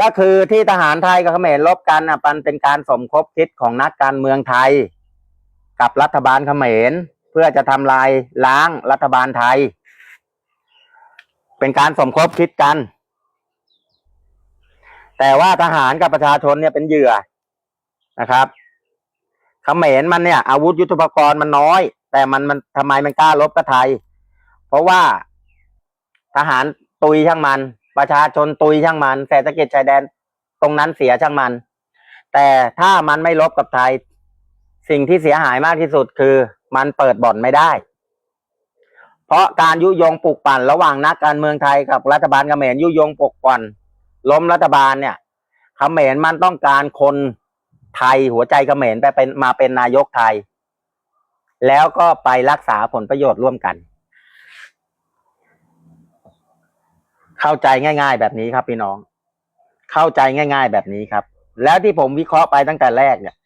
ก็คือที่ทหารไทยกับเขมรลบกันอะมันเป็นการสมคบคิดของนักการเมืองไทย กับรัฐบาลเขมรเพื่อจะทำลายล้างรัฐบาลไทย เป็นการสมคบคิดกัน แต่ว่าทหารกับประชาชนเนี่ยเป็นเหยื่อนะครับเขมรมันเนี่ย อาวุธยุทโธปกรณ์มันน้อย แต่มันมันทำไมมันกล้าลบกับไทย เพราะว่าทหารตุยช่างมัน ประชาชนตุยช่างมันเศรษฐกิจชายแดนตรงนั้นเสียช่างมัน แต่ถ้ามันไม่ลบกับไทย สิ่งที่เสียหายมากที่สุดคือ มันเปิดบ่อนไม่ได้ เพราะการยุยงปลุกปั่นระหว่างนักการเมืองไทยกับรัฐบาลเขมรยุยงปลุกปั่นล้มรัฐบาลเนี่ยเขมรมันต้องการคนไทยหัวใจเขมรไปเป็นมาเป็นนายกไทย แล้วก็ไปรักษาผลประโยชน์ร่วมกัน เข้าใจง่าย ๆ แบบนี้ครับพี่น้อง เข้าใจง่าย ๆ แบบนี้ครับ แล้วที่ผมวิเคราะห์ไปตั้งแต่แรกเนี่ย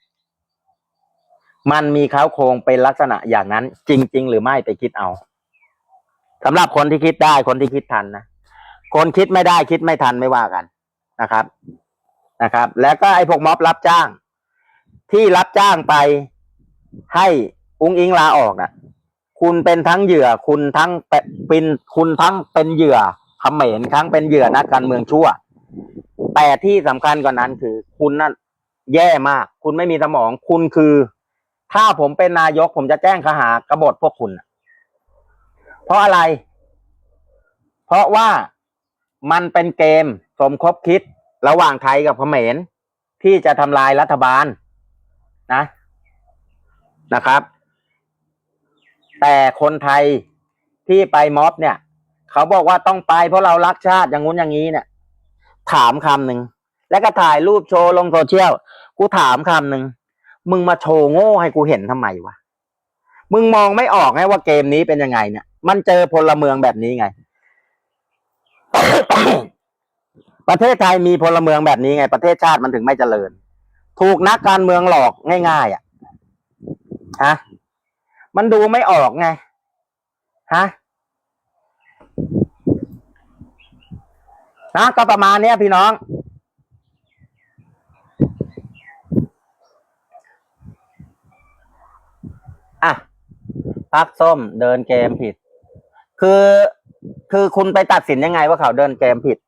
มันมีเขาโครงเป็นลักษณะอย่างนั้น จริง ๆ หรือไม่ไปคิดเอาสำหรับคนที่คิดได้คนที่คิดทันนะคนคิดไม่ได้คิดไม่ทันไม่ว่ากันนะครับนะครับ แล้วก็ไอ้พวกม็อบรับจ้าง ที่รับจ้างไปให้อุ้งอิงลาออกน่ะ คุณเป็นทั้งเหยื่อ คุณทั้งเป็นคุณทั้งเป็นเหยื่อ ขมรทั้งเป็นเหยื่อนักการเมืองชั่ว แต่ที่สำคัญกว่านั้นคือ คุณนั่นแย่มาก คุณไม่มีสมอง คุณคือ ถ้าผมเป็นนายก ผมจะแจ้งขหากบฏพวกคุณ เพราะอะไร เพราะว่ามันเป็นเกมสมคบคิดระหว่างไทยกับเขมรที่จะทำลายรัฐบาลนะนะครับ แต่คนไทยที่ไปม็อบเนี่ย เขาบอกว่าต้องไปเพราะเรารักชาติอย่างงู้นอย่างนี้เนี่ย ถามคำหนึ่งแล้วก็ถ่ายรูปโชว์ลงโซเชียลกูถามคำหนึ่งมึงมาโชว์โง่ให้กูเห็นทำไมวะมึงมองไม่ออกไงว่าเกมนี้เป็นยังไงเนี่ย มันเจอพลเมืองแบบนี้ไง ประเทศไทยมีพลเมืองแบบนี้ไง ประเทศชาติมันถึงไม่เจริญ ถูกนักการเมืองหลอกง่ายๆอะฮะมันดูไม่ออกไงฮะ นะก็ประมาณเนี้ยพี่น้อง อะพักส้มเดินเกมผิด คือคือคุณไปตัดสินยังไงว่าเขาเดินเกมผิด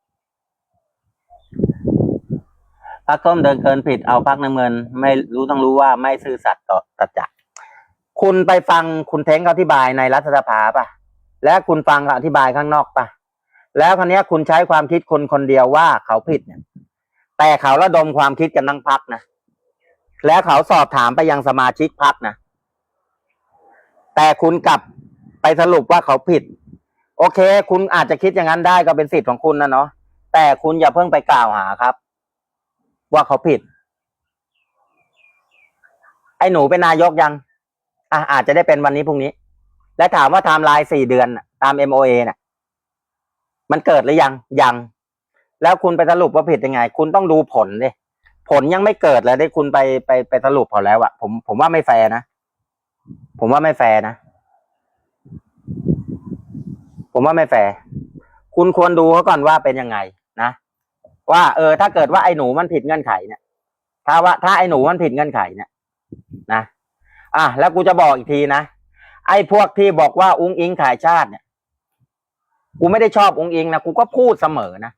พักส้มเดินเกินผิดเอาพักน้ำเงิน ไม่รู้ต้องรู้ว่าไม่ซื่อสัตย์ต่อตัจจะคุณไปฟังคุณเท้งเขาอธิบายในรัฐสภาป่ะ และคุณฟังเขาอธิบายข้างนอกป่ะ แล้วคราวนี้ยคุณใช้ความคิดคนคนเดียวว่าเขาผิดเนี่ย แต่เขาระดมความคิดกันทั้งพักนะแล้วเขาสอบถามไปยังสมาชิกพักนะแต่คุณกลับไปสรุปว่าเขาผิด โอเค คุณอาจจะคิดอย่างนั้นได้ก็เป็นสิทธิ์ของคุณนะเนาะแต่คุณอย่าเพิ่งไปกล่าวหาครับ ว่าเขาผิด ไอ้หนูเป็นนายกยังอะอาจจะได้เป็นวันนี้พรุ่งนี้ และถามว่าไทม์ไลน์สี่เดือนตาม MOA น่ะ มันเกิดหรือยังยัง แล้วคุณไปสรุปว่าผิดยังไง คุณต้องดูผลดิผลยังไม่เกิดเลยได้คุณไปไปไปสรุปเขาแล้วอะผมผมว่าไม่แฟร์นะผมว่าไม่แฟร์นะผมว่าไม่แฟร์คุณควรดูเขาก่อนว่าเป็นยังไงนะว่า เออ ถ้าเกิดว่าไอ้หนูมันผิดเงื่อนไขเนี่ยถ้าว่าถ้าไอ้หนูมันผิดเงื่อนไขเนี่ยนะอะแล้วกูจะบอกอีกทีนะไอ้พวกที่บอกว่าอุ้งอิงขายชาติเนี่ย กูไม่ได้ชอบอุ้งอิงนะกูก็พูดเสมอนะ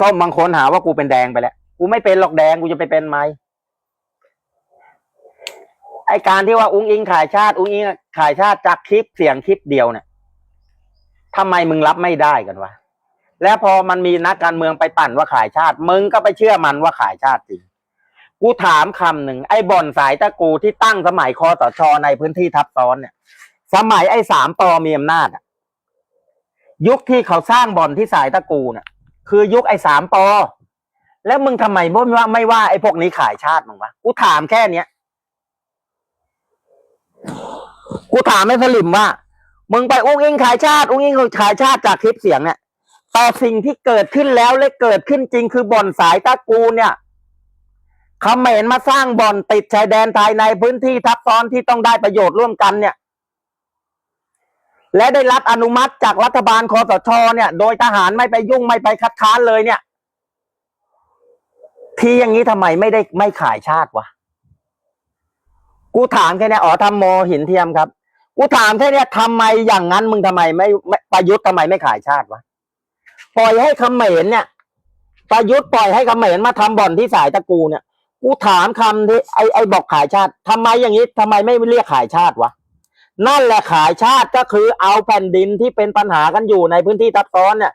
ส้มบางคนหาว่ากูเป็นแดงไปแล้วกูไม่เป็นหรอกแดงกูจะไปเป็นไหมไอการที่ว่าอุ้งอิงขายชาติอุ้งอิงขายชาติจากคลิปเสียงคลิปเดียวเนี่ยทำไมมึงรับไม่ได้กันวะแล้วพอมันมีนักการเมืองไปปั่นว่าขายชาติ มึงก็ไปเชื่อมันว่าขายชาติจริงกูถามคำหนึ่งไอ้บ่อนสายตะกูที่ตั้งสมัยคอสชในพื้นที่ทับซ้อนเนี่ย สมัยไอ้สามปอมีอำนาจอะ ยุคที่เขาสร้างบ่อนที่สายตะกูเนี่ยคือยุคไอ้สามปอ แล้วมึงทำไมไม่ว่าไม่ว่าไอ้พวกนี้ขายชาติมึงวะกูถามแค่เนี้ยกูถามไอ้สลิมว่า มึงไปอุ้งอิงขายชาติ อุ้งอิงขายชาติจากคลิปเสียงเนี่ยแต่สิ่งที่เกิดขึ้นแล้วและเกิดขึ้นจริงคือบ่อนสายตะกูเนี่ยเขมรมาสร้างบ่อนติดชายแดนไทยในพื้นที่ทับซ้อนที่ต้องได้ประโยชน์ร่วมกันเนี่ย และได้รับอนุมัติจากรัฐบาลคอสชเนี่ย โดยทหารไม่ไปยุ่งไม่ไปคัดค้านเลยเนี่ย ทีอย่างนี้ทำไมไม่ได้ไม่ขายชาติวะกูถามแค่นี้อ๋อทำโมหินเทียมครับ กูถามแค่นี้ทำไมอย่างนั้นมึงทำไมไมไม่ประยุทธ์ทำไมไม่ขายชาติวะปล่อยให้เขมรเนี่ยประยุทธ์ปล่อยให้เขมรมาทำบ่อนที่สายตะกูเนี่ย กูถามคำที่ไอไอบอกขายชาติทำไมอย่างนี้ทำไมไม่เรียกขายชาติวะ นั่นแหละขายชาติก็คือเอาแผ่นดินที่เป็นปัญหากันอยู่ในพื้นที่ทับซ้อนเนี่ย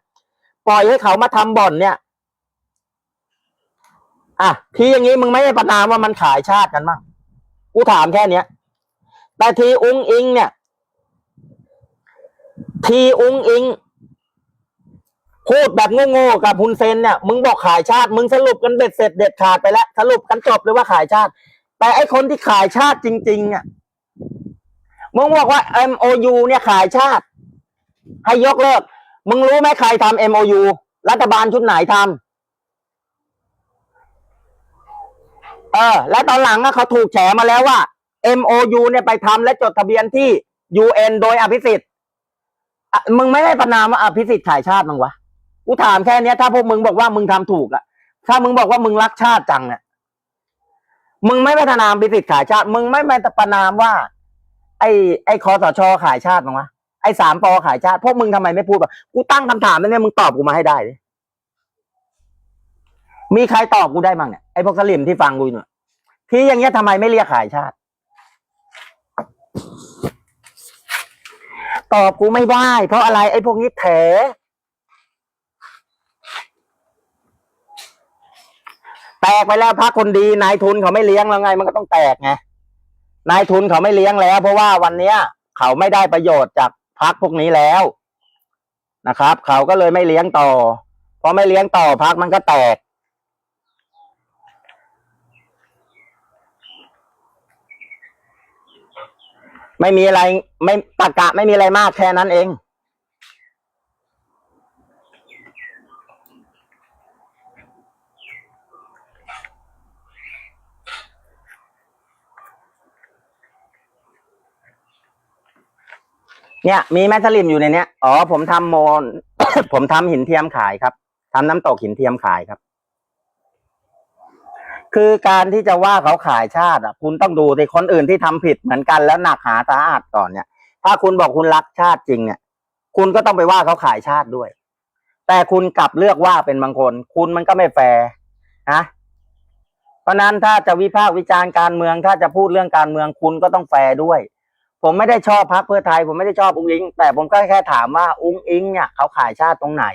ปล่อยให้เขามาทำบ่อนเนี่ย อะทีอย่างนี้มึงไม่ได้ประนามว่ามันขายชาติกันมั้งกูถามแค่เนี้ยแต่ทีอุ้งอิง เนี่ย ทีอุ้งอิง พูดแบบโง่ๆกับฮุนเซนเนี่ยมึงบอกขายชาติมึงสรุปกันเบ็ดเสร็จเด็ดขาดไปแล้วสรุปกันจบเลยว่าขายชาติ แต่ไอคนที่ขายชาติจริงๆเนี่ย มึงบอกว่า MOU เนี่ยขายชาติ ให้ยกเลิก มึงรู้ไหมใครทำ MOU รัฐบาลชุดไหนทำเออ และตอนหลังอะเขาถูกแฉมาแล้วว่า MOU เนี่ยไปทำและจดทะเบียนที่ UN โดยอภิสิทธิ์มึงไม่ได้ประนามว่าอภิสิทธิ์ขายชาติมั้งวะกูถามแค่นี้ถ้าพวกมึงบอกว่ามึงทำถูกอะถ้ามึงบอกว่ามึงรักชาติจังเนี่ยมึงไม่ไปประนามอภิสิทธิ์ขายชาติ มึงไม่ไปประนามว่า ไอ้ไอ้คอสชขายชาติมั้งวะไอ้สามปอขายชาติ พวกมึงทำไมไม่พูดแบบกูตั้งคำถามแล้วเนี่ยมึงตอบกูมาให้ได้ดิมีใครตอบกูได้มั้งเนี่ยไอ้พวกสลิมที่ฟังกูเนี่ยที่อย่างเงี้ยทำไมไม่เรียกขายชาติ ตอบกูไม่ได้ เพราะอะไร ไอ้พวกนี้แถแตกไปแล้วพักคนดีนายทุนเขาไม่เลี้ยงแล้วไง มันก็ต้องแตกไง นายทุนเขาไม่เลี้ยงแล้ว เพราะว่าวันเนี้ย เขาไม่ได้ประโยชน์จากพักพวกนี้แล้วนะครับ เขาก็เลยไม่เลี้ยงต่อพอไม่เลี้ยงต่อพักมันก็แตก ไม่มีอะไรไม่ตะกะไม่มีอะไรมากแค่นั้นเอง เนี่ยมีแมทสลิมอยู่ในเนี้ยอ๋อผมทำโมน ผมทำหินเทียมขายครับทำน้ำตกหินเทียมขายครับ คือการที่จะว่าเขาขายชาติอะ คุณต้องดูในคนอื่นที่ทำผิดเหมือนกันแล้วหนักหาสาหัสก่อนเนี่ย ถ้าคุณบอกคุณรักชาติจริงเนี่ย คุณก็ต้องไปว่าเขาขายชาติด้วย แต่คุณกลับเลือกว่าเป็นบางคน คุณมันก็ไม่แฟร์นะเพราะฉะนั้นถ้าจะวิพากษ์วิจารณ์การเมือง ถ้าจะพูดเรื่องการเมืองคุณก็ต้องแฟร์ด้วย ผมไม่ได้ชอบพรรคเพื่อไทย ผมไม่ได้ชอบอุ้งอิง แต่ผมก็แค่ถามว่าอุ้งอิง เนี่ยเขาขายชาติตรงไหน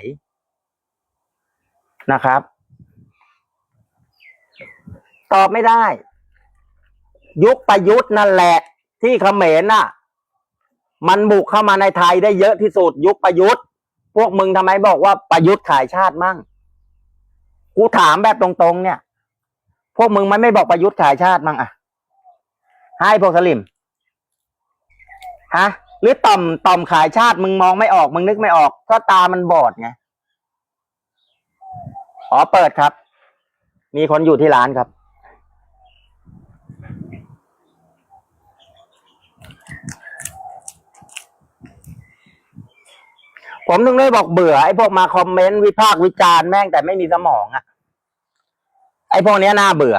นะครับ ตอบไม่ได้ ยุคประยุทธ์นั่นแหละ ที่เขมรน่ะ มันบุกเข้ามาในไทยได้เยอะที่สุด ยุคประยุทธ์ พวกมึงทำไมบอกว่าประยุทธ์ขายชาติมั่งกูถามแบบตรงๆ เนี่ย พวกมึงมันไม่บอกประยุทธ์ขายชาติมั่งอะให้พวกสลิม ฮะ หรือต่อมต่อมขายชาติมึงมองไม่ออก มึงนึกไม่ออก ก็ตามันบอดไงขอเปิดครับ มีคนอยู่ที่ร้านครับ ผมถึงได้บอกเบื่อไอ้พวกมาคอมเมนต์วิพากษ์วิจารณ์แม่งแต่ไม่มีสมองอะ่ะไอ้พวกเนี้ยน่าเบื่อ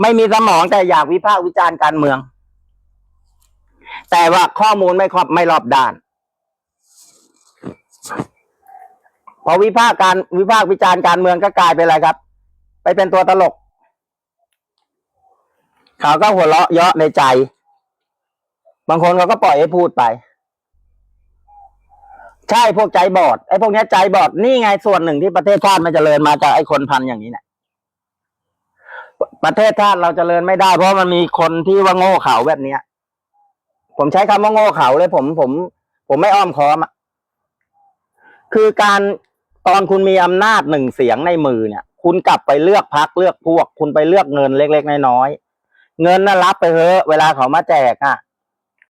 ไม่มีสมองแต่อยากวิพากษ์วิจารณ์การเมือง แต่ว่าข้อมูลไม่ครอบไม่รอบด้าน พอวิพากษ์การวิพากษ์วิจารณ์การเมืองก็กลายเป็นอะไรครับ ไปเป็นตัวตลก เขาก็หัวเราะเยาะในใจ บางคนเขาก็ปล่อยให้พูดไป ใช่พวกใจบอดไอ้พวกนี้ใจบอดนี่ไงส่วนหนึ่งที่ประเทศชาติมันจเจริญมาจากไอ้คนพันอย่างนี้เนี่ยประเทศชาติเราจเจริญไม่ได้ เพราะมันมีคนที่ว่าโง่เขาแบบเนี้ย ผมใช้คำว่าโง่เขาเลย ผมผม ผมไม่อ้อมค้อมอะคือการตอนคุณมีอำนาจหนึ่งเสียงในมือเนี่ย คุณกลับไปเลือกพักเลือกพวก คุณไปเลือกเงินเล็กๆน้อยๆเงินน่ะรับไปเถอะเวลาเขามาแจกอะ